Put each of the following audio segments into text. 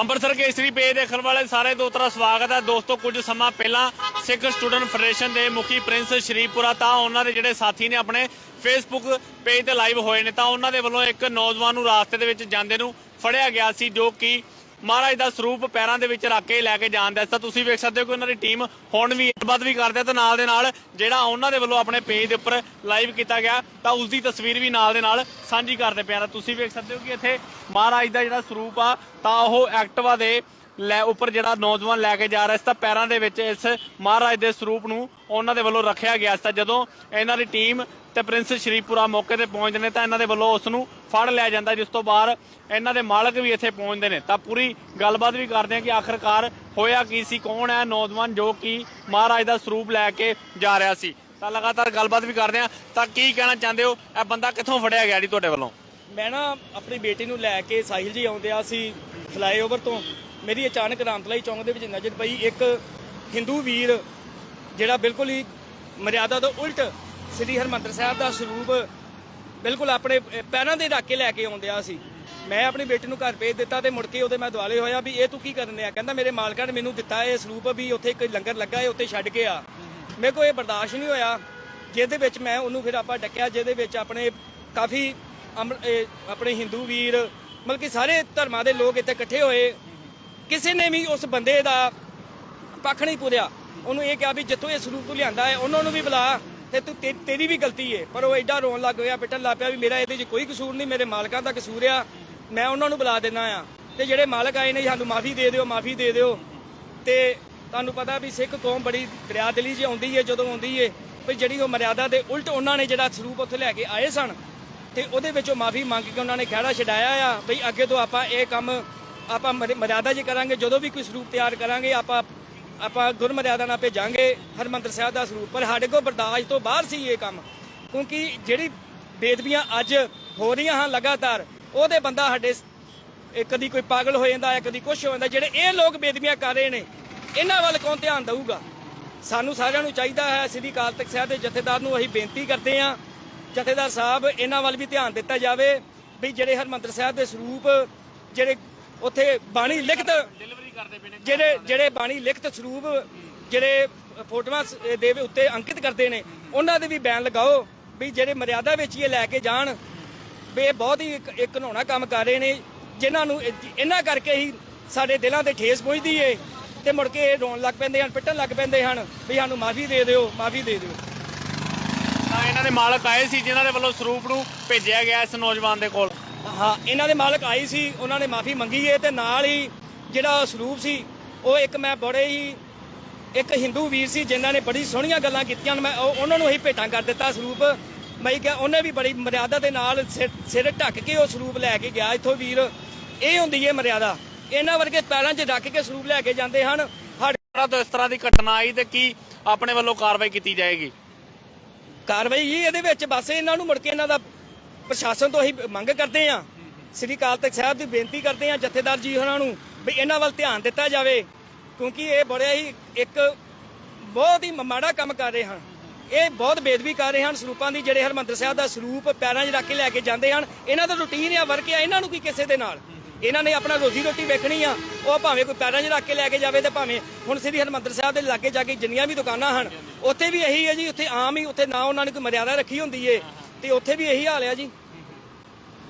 ਅੰਮ੍ਰਿਤਸਰ ਕੇਸਰੀ page ਦੇਖਣ ਵਾਲੇ ਸਾਰੇ ਦੋਸਤਾਂ ਦਾ ਸਵਾਗਤ ਹੈ। ਦੋਸਤੋ, ਕੁਝ ਸਮਾਂ ਪਹਿਲਾਂ ਸਿੱਖ ਸਟੂਡੈਂਟ ਫੈਡਰੇਸ਼ਨ ਦੇ ਮੁਖੀ ਪ੍ਰਿੰਸ ਸ਼ਰੀਫਪੁਰਾ ਤਾਂ ਉਹਨਾਂ ਦੇ ਜਿਹੜੇ ਸਾਥੀ ਨੇ ਆਪਣੇ ਫੇਸਬੁੱਕ ਪੇਜ ਤੇ ਲਾਈਵ ਹੋਏ ਨੇ, ਤਾਂ ਉਹਨਾਂ ਦੇ ਵੱਲੋਂ ਇੱਕ ਨੌਜਵਾਨ ਨੂੰ ਰਾਸਤੇ ਦੇ ਵਿੱਚ ਜਾਂਦੇ ਨੂੰ ਫੜਿਆ ਗਿਆ ਸੀ, ਜੋ ਕਿ ਮਹਾਰਾਜ ਦਾ ਸਰੂਪ ਪੈਰਾਂ ਦੇ ਵਿੱਚ ਰੱਖ ਕੇ ਲੈ ਕੇ ਜਾਂਦਾ ਸੀ ਤਾਂ ਤੁਸੀਂ ਵੇਖ ਸਕਦੇ ਹੋ ਕਿ ਉਹਨਾਂ ਦੀ ਟੀਮ ਹੁਣ ਵੀ ਗੱਲਬਾਤ ਵੀ ਕਰਦੇ ਤੇ ਨਾਲ ਦੇ ਨਾਲ ਜਿਹੜਾ ਉਹਨਾਂ ਦੇ ਵੱਲੋਂ ਆਪਣੇ ਪੇਜ ਦੇ ਉੱਪਰ ਲਾਈਵ ਕੀਤਾ ਗਿਆ, ਤਾਂ ਉਸ ਦੀ ਤਸਵੀਰ ਵੀ ਨਾਲ ਦੇ ਨਾਲ ਸਾਂਝੀ ਕਰਦੇ ਪਿਆ ਤੁਸੀਂ ਵੇਖ ਸਕਦੇ ਹੋ ਕਿ ਇੱਥੇ ਮਹਾਰਾਜ ਦਾ ਜਿਹੜਾ ਸਰੂਪ ਆ, ਤਾਂ ਉਹ ਐਕਟਿਵਾ ਦੇ ਲੈ ਉੱਪਰ ਜਿਹੜਾ ਨੌਜਵਾਨ ਲੈ ਕੇ ਜਾ ਰਿਹਾ ਸੀ ਤਾਂ ਪੈਰਾਂ ਦੇ ਵਿੱਚ ਇਸ ਮਹਾਰਾਜ ਦੇ ਸਰੂਪ ਨੂੰ ਉਹਨਾਂ ਦੇ ਵੱਲੋਂ ਰੱਖਿਆ ਗਿਆ ਸੀ ਜਦੋਂ ਇਹਨਾਂ ਦੀ ਟੀਮ ਤੇ ਪ੍ਰਿੰਸ ਸ਼ਰੀਫਪੁਰਾ ਮੌਕੇ ਤੇ ਪਹੁੰਚਦੇ ਨੇ ਤਾਂ ਇਹਨਾਂ ਦੇ ਵੱਲੋਂ ਉਸ ਨੂੰ ਫੜ ਲਿਆ ਜਾਂਦਾ ਜਿਸ ਤੋਂ ਬਾਅਦ ਇਹਨਾਂ ਦੇ ਮਾਲਕ ਵੀ ਇੱਥੇ ਪਹੁੰਚਦੇ ਨੇ। ਤਾਂ ਪੂਰੀ ਗੱਲਬਾਤ ਵੀ ਕਰਦੇ ਆ ਕਿ ਆਖਰਕਾਰ ਹੋਇਆ ਕੀ ਸੀ, ਕੌਣ ਹੈ ਨੌਜਵਾਨ ਜੋ ਕਿ ਮਹਾਰਾਜ ਦਾ ਸਰੂਪ ਲੈ ਕੇ ਜਾ ਰਿਹਾ ਸੀ। ਤਾਂ ਲਗਾਤਾਰ ਗੱਲਬਾਤ ਵੀ ਕਰਦੇ ਆ ਤਾਂ ਕੀ ਕਹਿਣਾ ਚਾਹੁੰਦੇ ਹੋ? ਇਹ ਬੰਦਾ ਕਿੱਥੋਂ ਫੜਿਆ ਗਿਆ ਜੀ ਤੁਹਾਡੇ ਵੱਲੋਂ? ਮੈਂ ਨਾ ਆਪਣੀ ਬੇਟੀ ਨੂੰ ਲੈ ਕੇ ਸਾਹਿਲ ਜੀ ਆਉਂਦੇ ਆ ਸੀ ਫਲਾਈਓਵਰ ਤੋਂ। ਮੇਰੀ ਅਚਾਨਕ ਰਾਮਤਲਾਈ ਚੌਂਕ ਦੇ ਵਿੱਚ ਨਜ਼ਰ ਪਈ ਇੱਕ ਹਿੰਦੂ ਵੀਰ, ਜਿਹੜਾ ਬਿਲਕੁਲ ਹੀ ਮਰਿਆਦਾ ਤੋਂ ਉਲਟ ਸ੍ਰੀ ਹਰਮੰਦਰ ਸਾਹਿਬ ਦਾ ਸਰੂਪ ਬਿਲਕੁਲ ਆਪਣੇ ਪੈਰਾਂ ਦੇ ਰੱਖ ਲੈ ਕੇ ਆਉਂਦੇ ਆ ਸੀ। ਮੈਂ ਆਪਣੀ ਬੇਟੀ ਨੂੰ ਘਰ ਭੇਜ ਦਿੱਤਾ ਤੇ ਮੁੜ ਕੇ ਉਹਦੇ ਮੈਂ ਦੁਆਲੇ ਹੋਇਆ ਵੀ ਇਹ ਤੂੰ ਕੀ ਕਰਨ ਆ ਕਹਿੰਦਾ ਮੇਰੇ ਮਾਲਕਾਂ ਨੇ ਮੈਨੂੰ ਦਿੱਤਾ ਇਹ ਸਰੂਪ ਵੀ ਉੱਥੇ ਇੱਕ ਲੰਗਰ ਲੱਗਾ ਹੈ, ਉੱਥੇ ਛੱਡ ਕੇ ਆ। ਮੇਰੇ ਕੋਲ ਇਹ ਬਰਦਾਸ਼ਤ ਨਹੀਂ ਹੋਇਆ, ਜਿਹਦੇ ਵਿੱਚ ਮੈਂ ਉਹਨੂੰ ਫਿਰ ਆਪਾਂ ਡੱਕਿਆ, ਜਿਹਦੇ ਵਿੱਚ ਆਪਣੇ ਕਾਫੀ ਅਮਰ- ਆਪਣੇ ਹਿੰਦੂ ਵੀਰ ਮਤਲਬ ਕਿ ਸਾਰੇ ਧਰਮਾਂ ਦੇ ਲੋਕ ਇੱਥੇ ਇਕੱਠੇ ਹੋਏ। ਕਿਸੇ ਨੇ ਵੀ ਉਸ ਬੰਦੇ ਦਾ ਪੱਖ ਨਹੀਂ ਪੂਰਿਆ ਉਹਨੂੰ ਇਹ ਕਿਹਾ ਵੀ ਜਿੱਥੋਂ ਇਹ ਸਰੂਪ ਤੂੰ ਲਿਆਂਦਾ ਹੈ, ਉਹਨਾਂ ਨੂੰ ਵੀ ਬੁਲਾ ਤੇ ਤੂੰ ਤੇਰੀ ਵੀ ਗਲਤੀ ਹੈ ਪਰ ਉਹ ਐਡਾ ਰੋਣ ਲੱਗ ਗਿਆ ਪਿੱਟਣ ਲੱਗ ਪਿਆ ਵੀ ਮੇਰਾ ਇਹਦੇ 'ਚ ਕੋਈ ਕਸੂਰ ਨਹੀਂ, ਮੇਰੇ ਮਾਲਕਾਂ ਦਾ ਕਸੂਰ ਆ, ਮੈਂ ਉਹਨਾਂ ਨੂੰ ਬੁਲਾ ਦਿੰਦਾ ਆ। ਤੇ ਜਿਹੜੇ ਮਾਲਕ ਆਏ ਨੇ, ਸਾਨੂੰ ਮਾਫੀ ਦੇ ਦਿਓ, ਮਾਫੀ ਦੇ ਦਿਓ। ਤੇ ਤੁਹਾਨੂੰ ਪਤਾ ਵੀ ਸਿੱਖ ਕੌਮ ਬੜੀ ਦਰਿਆਦਿਲੀ 'ਚ ਆਉਂਦੀ ਹੈ ਜਦੋਂ ਆਉਂਦੀ ਹੈ ਵੀ ਜਿਹੜੀ ਉਹ ਮਰਿਆਦਾ ਦੇ ਉਲਟ ਉਹਨਾਂ ਨੇ ਜਿਹੜਾ ਸਰੂਪ ਉੱਥੇ ਲੈ ਕੇ ਆਏ ਸਨ, ਤੇ ਉਹਦੇ ਵਿੱਚੋਂ ਮਾਫੀ ਮੰਗ ਕੇ ਉਹਨਾਂ ਨੇ ਖਹਿੜਾ ਛਡਾਇਆ ਆ, ਵੀ ਅੱਗੇ ਤੋਂ ਆਪਾਂ ਇਹ ਕੰਮ ਆਪਾਂ ਮਰ- ਮਰਿਆਦਾ ਜੀ ਕਰਾਂਗੇ, ਜਦੋਂ ਵੀ ਕੋਈ ਸਰੂਪ ਤਿਆਰ ਕਰਾਂਗੇ, ਆਪਾਂ ਆਪਾਂ ਗੁਰਮਰਿਆਦਾ ਨਾਲ ਭੇਜਾਂਗੇ, ਹਰਮੰਦਰ ਸਾਹਿਬ ਦਾ ਸਰੂਪ। ਪਰ ਸਾਡੇ ਕੋਲ ਬਰਦਾਸ਼ਤ ਤੋਂ ਬਾਹਰ ਸੀ ਇਹ ਕੰਮ, ਕਿਉਂਕਿ ਜਿਹੜੀ ਬੇਦਬੀਆਂ ਅੱਜ ਹੋ ਰਹੀਆਂ ਹਨ ਲਗਾਤਾਰ, ਉਹਦੇ ਬੰਦਾ ਸਾਡੇ ਕਦੀ ਕੋਈ ਪਾਗਲ ਹੋ ਜਾਂਦਾ ਹੈ ਕਦੀ ਕੁਝ ਹੋ ਜਾਂਦਾ, ਜਿਹੜੇ ਇਹ ਲੋਕ ਬੇਦਬੀਆਂ ਕਰ ਰਹੇ ਨੇ, ਇਹਨਾਂ ਵੱਲ ਕੌਣ ਧਿਆਨ ਦੇਊਗਾ? ਸਾਨੂੰ ਸਾਰਿਆਂ ਨੂੰ ਚਾਹੀਦਾ ਹੈ, ਸ੍ਰੀ ਅਕਾਲ ਤਖਤ ਸਾਹਿਬ ਦੇ ਜਥੇਦਾਰ ਨੂੰ ਅਸੀਂ ਬੇਨਤੀ ਕਰਦੇ ਹਾਂ, ਜਥੇਦਾਰ ਸਾਹਿਬ, ਇਹਨਾਂ ਵੱਲ ਵੀ ਧਿਆਨ ਦਿੱਤਾ ਜਾਵੇ, ਵੀ ਜਿਹੜੇ ਹਰਮੰਦਰ ਸਾਹਿਬ ਦੇ ਸਰੂਪ, ਜਿਹੜੇ ਉੱਥੇ ਬਾਣੀ ਲਿਖਤ ਡਿਲੀਵਰੀ ਕਰਦੇ ਪਏ ਨੇ। ਜਿਹੜੇ ਜਿਹੜੇ ਬਾਣੀ ਲਿਖਤ ਸਰੂਪ ਜਿਹੜੇ ਫੋਟੋਆਂ ਸ- ਦੇ ਉੱਤੇ ਅੰਕਿਤ ਕਰਦੇ ਨੇ ਉਹਨਾਂ ਦੇ ਵੀ ਬੈਨ ਲਗਾਓ ਵੀ ਜਿਹੜੇ ਮਰਿਆਦਾ ਵਿੱਚ ਇਹ ਲੈ ਕੇ ਜਾਣ ਵੀ ਇਹ ਬਹੁਤ ਹੀ ਇੱਕ ਘਿਨਾਉਣਾ ਕੰਮ ਕਰ ਰਹੇ ਨੇ ਜਿਨ੍ਹਾਂ ਨੂੰ ਇਹ- ਇਹਨਾਂ ਕਰਕੇ ਹੀ ਸਾਡੇ ਦਿਲਾਂ ਤੇ ਠੇਸ ਪਹੁੰਚਦੀ ਏ ਤੇ ਮੁੜ ਕੇ ਇਹ ਰੋਣ ਲੱਗ ਪੈਂਦੇ ਹਨ ਪਿੱਟਣ ਲੱਗ ਪੈਂਦੇ ਹਨ ਵੀ ਸਾਨੂੰ ਮਾਫੀ ਦੇ ਦਿਓ ਮਾਫੀ ਦੇ ਦਿਓ। ਤਾਂ ਇਹਨਾਂ ਦੇ ਮਾਲਕ ਆਏ ਸੀ ਜਿਨ੍ਹਾਂ ਦੇ ਵੱਲੋਂ ਸਰੂਪ ਨੂੰ ਭੇਜਿਆ ਗਿਆ ਇਸ ਨੌਜਵਾਨ ਦੇ ਕੋਲ। ਹਾਂ, ਇਹਨਾਂ ਦੇ ਮਾਲਕ ਆਈ ਸੀ, ਉਹਨਾਂ ਨੇ ਮਾਫੀ ਮੰਗੀ ਏ ਤੇ ਨਾਲ ਹੀ ਜਿਹੜਾ ਸਰੂਪ ਸੀ, ਉਹ ਇੱਕ ਮੈਂ ਬੜੇ ਹੀ, ਇੱਕ ਹਿੰਦੂ ਵੀਰ ਸੀ ਜਿਨ੍ਹਾਂ ਨੇ ਬੜੀ ਸੋਹਣੀਆਂ ਗੱਲਾਂ ਕੀਤੀਆਂ ਮੈਂ ਉਹਨਾਂ ਨੂੰ ਹੀ ਭੇਟਾਂ ਕਰ ਦਿੱਤਾ ਸਰੂਪ। ਮੈਂ ਕਿਹਾ ਉਹਨੇ ਵੀ ਬੜੀ ਮਰਿਆਦਾ ਦੇ ਨਾਲ ਸਿਰ- ਢੱਕ ਕੇ ਉਹ ਸਰੂਪ ਲੈ ਕੇ ਗਿਆ ਇੱਥੋਂ ਵੀਰ। ਇਹ ਹੁੰਦੀ ਹੈ ਮਰਿਆਦਾ। ਇਹਨਾਂ ਵਰਗੇ ਪੈਰਾਂ 'ਚ ਰੱਖ ਕੇ ਸਰੂਪ ਲੈ ਕੇ ਜਾਂਦੇ ਹਨ। ਸਾਡੇ ਤੋਂ ਇਸ ਤਰ੍ਹਾਂ ਦੀ ਘਟਨਾ ਆਈ ਤੇ ਕੀ ਆਪਣੇ ਵੱਲੋਂ ਕਾਰਵਾਈ ਕੀਤੀ ਜਾਏਗੀ? ਕਾਰਵਾਈ ਹੀ ਇਹਦੇ ਵਿੱਚ, ਬਸ ਇਹਨਾਂ ਨੂੰ ਮੁੜ ਕੇ ਇਹਨਾਂ ਦਾ ਪ੍ਰਸ਼ਾਸਨ ਤੋਂ ਅਸੀਂ ਮੰਗ ਕਰਦੇ ਹਾਂ, ਸ੍ਰੀ ਅਕਾਲ ਤਖਤ ਸਾਹਿਬ ਦੀ ਬੇਨਤੀ ਕਰਦੇ ਹਾਂ ਜਥੇਦਾਰ ਜੀ ਉਹਨਾਂ ਨੂੰ ਵੀ ਇਹਨਾਂ ਵੱਲ ਧਿਆਨ ਦਿੱਤਾ ਜਾਵੇ, ਕਿਉਂਕਿ ਇਹ ਬੜੇ ਹੀ ਇੱਕ ਬਹੁਤ ਹੀ ਮਾੜਾ ਕੰਮ ਕਰ ਰਹੇ ਹਨ। ਇਹ ਬਹੁਤ ਬੇਦਬੀ ਕਰ ਰਹੇ ਹਨ, ਸਰੂਪਾਂ ਦੀ ਜਿਹੜੇ ਹਰਮੰਦਰ ਸਾਹਿਬ ਦਾ ਸਰੂਪ ਪੈਰਾਂ 'ਚ ਰੱਖ ਕੇ ਲੈ ਕੇ ਜਾਂਦੇ ਹਨ। ਇਹਨਾਂ ਦਾ ਰੁਟੀਨ ਆ ਵਰਕ ਆ ਇਹਨਾਂ ਨੂੰ ਕੀ ਕਿਸੇ ਦੇ ਨਾਲ? ਇਹਨਾਂ ਨੇ ਆਪਣਾ ਰੋਜ਼ੀ ਰੋਟੀ ਵੇਖਣੀ ਆ, ਉਹ ਭਾਵੇਂ ਕੋਈ ਪੈਰਾਂ 'ਚ ਰੱਖ ਕੇ ਲੈ ਕੇ ਜਾਵੇ ਤੇ ਭਾਵੇਂ ਹੁਣ ਸ੍ਰੀ ਹਰਮੰਦਰ ਸਾਹਿਬ ਦੇ ਲਾਗੇ ਜਾ ਕੇ ਜਿੰਨੀਆਂ ਵੀ ਦੁਕਾਨਾਂ ਹਨ, ਉੱਥੇ ਵੀ ਇਹੀ ਹੈ ਜੀ, ਉੱਥੇ ਆਮ ਹੀ, ਉੱਥੇ ਨਾ ਉਹਨਾਂ ਨੇ ਕੋਈ ਮਰਿਆਦਾ ਰੱਖੀ ਹੁੰਦੀ ਏ, ਤੇ ਉੱਥੇ ਵੀ ਇਹੀ ਹਾਲ ਆ ਜੀ।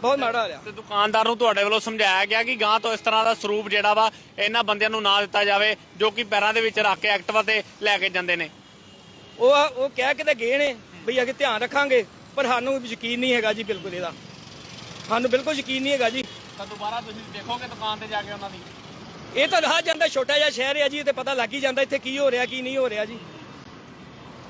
ਬਹੁਤ ਮਾੜਾ ਹਾਲ ਆ। ਤੇ ਦੁਕਾਨਦਾਰ ਨੂੰ ਤੁਹਾਡੇ ਵੱਲੋਂ ਸਮਝਾਇਆ ਗਿਆ ਕਿ ਗਾਂ ਤੋਂ ਇਸ ਤਰ੍ਹਾਂ ਦਾ ਸਰੂਪ ਜਿਹੜਾ ਵਾ ਇਹਨਾਂ ਬੰਦਿਆਂ ਨੂੰ ਨਾ ਦਿੱਤਾ ਜਾਵੇ ਜੋ ਕਿ ਪੈਰਾਂ ਦੇ ਵਿੱਚ ਰੱਖ ਕੇ ਐਕਟਿਵਾ ਤੇ ਲੈ ਕੇ ਜਾਂਦੇ ਨੇ। ਉਹ ਉਹ ਕਹਿ ਕੇ ਤੇ ਗਏ ਨੇ ਵੀ ਅੱਗੇ ਧਿਆਨ ਰੱਖਾਂਗੇ ਪਰ ਸਾਨੂੰ ਯਕੀਨ ਨਹੀਂ ਹੈਗਾ ਜੀ ਬਿਲਕੁਲ ਇਹਦਾ। ਸਾਨੂੰ ਬਿਲਕੁਲ ਯਕੀਨ ਨਹੀਂ ਹੈਗਾ ਜੀ। ਤਾਂ ਦੁਬਾਰਾ ਤੁਸੀਂ ਦੇਖੋਗੇ ਦੁਕਾਨ ਤੇ ਜਾ ਕੇ ਉਹਨਾਂ ਦੀ। ਇਹ ਤਾਂ ਰਾਹ ਜਾਂਦਾ ਛੋਟਾ ਜਿਹਾ ਸ਼ਹਿਰ ਹੈ ਜੀ ਇਹ ਤੇ ਪਤਾ ਲੱਗ ਹੀ ਜਾਂਦਾ ਇੱਥੇ ਕੀ ਹੋ ਰਿਹਾ ਕੀ ਨਹੀਂ ਹੋ ਰਿਹਾ ਜੀ।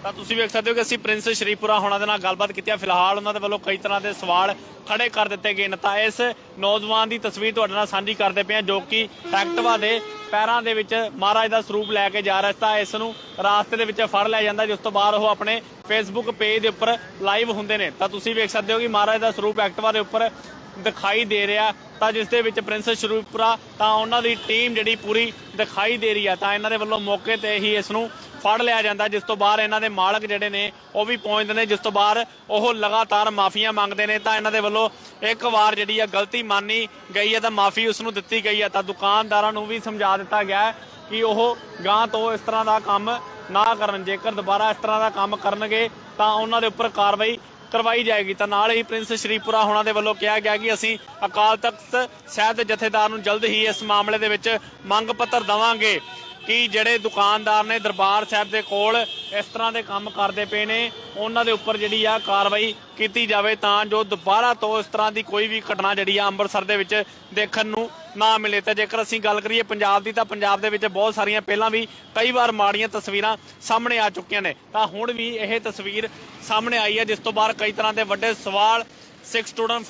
ਤਾਂ ਤੁਸੀਂ ਵੇਖ ਸਕਦੇ ਹੋ ਕਿ ਅਸੀਂ ਪ੍ਰਿੰਸ ਸ਼ਰੀਫਪੁਰਾ ਹੋਣਾ ਦੇ ਨਾਲ ਗੱਲਬਾਤ ਕੀਤੀ ਹੈ ਫਿਲਹਾਲ ਉਹਨਾਂ ਦੇ ਵੱਲੋਂ ਕਈ ਤਰ੍ਹਾਂ ਦੇ ਸਵਾਲ ਖੜੇ ਕਰ ਦਿੱਤੇ ਗਏ ਨੇ। ਤਾਂ ਇਸ ਨੌਜਵਾਨ ਦੀ ਤਸਵੀਰ ਤੁਹਾਡੇ ਨਾਲ ਸਾਂਝੀ ਕਰਦੇ ਪਏ ਹਾਂ, ਜੋ ਕਿ ਐਕਟਵਾ ਦੇ ਪੈਰਾਂ ਦੇ ਵਿੱਚ ਮਹਾਰਾਜ ਦਾ ਸਰੂਪ ਲੈ ਕੇ ਜਾ ਰਿਹਾ ਸੀ। ਤਾਂ ਇਸ ਨੂੰ ਰਾਸਤੇ ਦੇ ਵਿੱਚ ਫੜ ਲਿਆ ਜਾਂਦਾ, ਜਿਸ ਤੋਂ ਬਾਅਦ ਉਹ ਆਪਣੇ ਫੇਸਬੁੱਕ ਪੇਜ ਦੇ ਉੱਪਰ ਲਾਈਵ ਹੁੰਦੇ ਨੇ। ਤਾਂ ਤੁਸੀਂ ਵੇਖ ਸਕਦੇ ਹੋ ਕਿ ਮਹਾਰਾਜ ਦਾ ਸਰੂਪ ਐਕਟਵਾ ਦੇ ਉੱਪਰ ਦਿਖਾਈ ਦੇ ਰਿਹਾ। ਤਾਂ ਜਿਸ ਦੇ ਵਿੱਚ ਪ੍ਰਿੰਸ ਸ਼ਰੀਫਪੁਰਾ ਤਾਂ ਉਹਨਾਂ ਦੀ ਟੀਮ ਜਿਹੜੀ ਪੂਰੀ ਦਿਖਾਈ ਦੇ ਰਹੀ ਆ। ਤਾਂ ਇਹਨਾਂ ਦੇ ਵੱਲੋਂ ਮੌਕੇ ਤੇ ਹੀ ਇਸ ਨੂੰ ਫੜ ਲਿਆ ਜਾਂਦਾ, ਜਿਸ ਤੋਂ ਬਾਅਦ ਇਹਨਾਂ ਦੇ ਮਾਲਕ ਜਿਹੜੇ ਨੇ, ਉਹ ਵੀ ਪਹੁੰਚਦੇ ਨੇ, ਜਿਸ ਤੋਂ ਬਾਅਦ ਉਹ ਲਗਾਤਾਰ ਮਾਫੀਆਂ ਮੰਗਦੇ ਨੇ। ਤਾਂ ਇਹਨਾਂ ਦੇ ਵੱਲੋਂ ਇੱਕ ਵਾਰ ਜਿਹੜੀ ਆ ਗਲਤੀ ਮੰਨੀ ਗਈ ਹੈ, ਤਾਂ ਮਾਫੀ ਉਸ ਨੂੰ ਦਿੱਤੀ ਗਈ ਹੈ। ਤਾਂ ਦੁਕਾਨਦਾਰਾਂ ਨੂੰ ਵੀ ਸਮਝਾ ਦਿੱਤਾ ਗਿਆ ਹੈ ਕਿ ਉਹ ਗਾਂ ਤੋਂ ਇਸ ਤਰ੍ਹਾਂ ਦਾ ਕੰਮ ਨਾ ਕਰਨ। ਜੇਕਰ ਦੁਬਾਰਾ ਇਸ ਤਰ੍ਹਾਂ ਦਾ ਕੰਮ ਕਰਨਗੇ, ਤਾਂ ਉਹਨਾਂ ਦੇ ਉੱਪਰ ਕਾਰਵਾਈ ਕਰਵਾਈ ਜਾਏਗੀ। ਤਾਂ ਨਾਲ ਹੀ ਪ੍ਰਿੰਸ ਸ਼੍ਰੀਪੁਰਾ ਹੋਣਾ ਦੇ ਵੱਲੋਂ ਕਿਹਾ ਗਿਆ ਕਿ ਅਸੀਂ ਅਕਾਲ ਤਖਤ ਸਾਹਿਬ ਦੇ ਜਥੇਦਾਰ ਨੂੰ ਜਲਦ ਹੀ ਇਸ ਮਾਮਲੇ ਦੇ ਵਿੱਚ ਮੰਗ ਪੱਤਰ ਦਵਾਂਗੇ। ਕਿ ਜਿਹੜੇ ਦੁਕਾਨਦਾਰ ਨੇ ਦਰਬਾਰ ਸਾਹਿਬ ਦੇ ਕੋਲ ਇਸ ਤਰ੍ਹਾਂ ਦੇ ਕੰਮ ਕਰਦੇ ਪਏ ਨੇ, ਉਹਨਾਂ ਦੇ ਉੱਪਰ ਜਿਹੜੀ ਆ ਕਾਰਵਾਈ ਕੀਤੀ ਜਾਵੇ ਤਾਂ ਜੋ ਦੁਬਾਰਾ ਤੋਂ ਇਸ ਤਰ੍ਹਾਂ ਦੀ ਕੋਈ ਵੀ ਘਟਨਾ ਜਿਹੜੀ ਆ ਅੰਮ੍ਰਿਤਸਰ ਦੇ ਵਿੱਚ ਦੇਖਣ ਨੂੰ ਨਾ ਮਿਲੇ। ਤਾਂ ਜੇਕਰ ਅਸੀਂ ਗੱਲ ਕਰੀਏ ਪੰਜਾਬ ਦੀ, ਤਾਂ ਪੰਜਾਬ ਦੇ ਵਿੱਚ ਬਹੁਤ ਸਾਰੀਆਂ ਪਹਿਲਾਂ ਵੀ ਕਈ ਵਾਰ ਮਾੜੀਆਂ ਤਸਵੀਰਾਂ ਸਾਹਮਣੇ ਆ ਚੁੱਕੀਆਂ ਨੇ। ਤਾਂ ਹੁਣ ਵੀ ਇਹ ਤਸਵੀਰ ਸਾਹਮਣੇ ਆਈ ਹੈ, ਜਿਸ ਤੋਂ ਬਾਅਦ ਕਈ ਤਰ੍ਹਾਂ ਦੇ ਵੱਡੇ ਸਵਾਲ Sikh student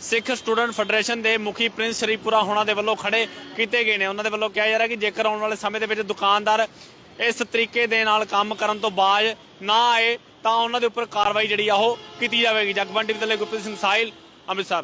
Sikh student federation ਦੇ ਮੁਖੀ ਪ੍ਰਿੰਸ ਸ਼ਰੀਪੁਰਾ ਹੋਣਾ ਦੇ ਵੱਲੋਂ ਖੜੇ ਕੀਤੇ ਗਏ ਨੇ। ਉਹਨਾਂ ਦੇ ਵੱਲੋਂ ਕਿਹਾ ਜਾ ਰਿਹਾ ਕਿ ਜੇਕਰ ਆਉਣ ਵਾਲੇ ਸਮੇਂ ਦੇ ਵਿੱਚ ਦੁਕਾਨਦਾਰ ਇਸ ਤਰੀਕੇ ਦੇ ਨਾਲ ਕੰਮ ਕਰਨ ਤੋਂ ਬਾਅਦ ਨਾ ਆਏ, ਤਾਂ ਉਹਨਾਂ ਦੇ ਉੱਪਰ ਕਾਰਵਾਈ ਜਿਹੜੀ ਆ ਉਹ ਕੀਤੀ ਜਾਵੇਗੀ। ਜਗਬੰਦੀ ਵਿਦਲੇ ਗੁਰਪ੍ਰੀਤ ਸਿੰਘ ਸਾਹਿਲ, ਅੰਮ੍ਰਿਤਸਰ।